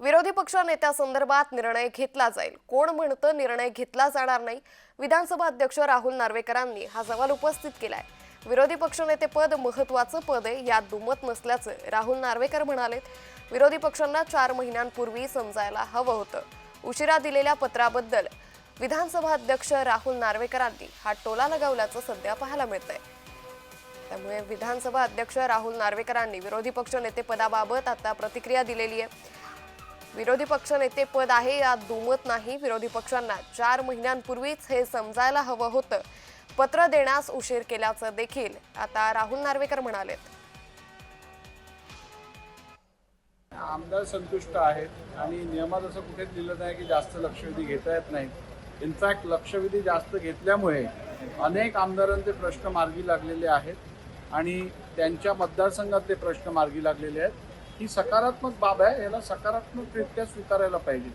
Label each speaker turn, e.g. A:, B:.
A: विरोधी पक्ष नेत्यासंदर्भात निर्णय घेतला जाईल. कोण म्हणतं निर्णय घेतला जाणार नाही? विधानसभा अध्यक्ष राहुल नार्वेकरांनी हा सवाल उपस्थित केलाय. विरोधी पक्षनेते पद महत्वाचं पद आहे यात दुमत नसल्याचं राहुल नार्वेकर म्हणालेत विरोधी पक्षांना चार महिन्यांपूर्वी समजायला हवं होतं. उशिरा दिलेल्या पत्राबद्दल विधानसभा अध्यक्ष राहुल नार्वेकरांनी हा टोला लगावल्याचं सध्या पाहायला मिळतंय. त्यामुळे विधानसभा अध्यक्ष राहुल नार्वेकरांनी विरोधी पक्ष नेते पदाबाबत आता प्रतिक्रिया दिलेली आहे. विरोधी पक्ष नेते पद आहे यात दुमत नाही. विरोधी पक्षांना चार महिन्यांपूर्वीच हे समजायला हवं होतं. पत्र देण्यास उशीर केल्याचं देखील आता राहुल नार्वेकर म्हणाले
B: आमदार संतुष्ट आहेत आणि नियमात असं कुठेच दिलं नाही की जास्त लक्षवेधी घेता येत नाहीत इनफॅक्ट लक्षवेधी जास्त घेतल्यामुळे अनेक आमदारांचे प्रश्न मार्गी लागलेले आहेत आणि त्यांच्या मतदारसंघात ते प्रश्न मार्गी लागलेले आहेत. ही सकारात्मक बाब आहे याला सकारात्मकरित्या स्वीकारायला पाहिजे.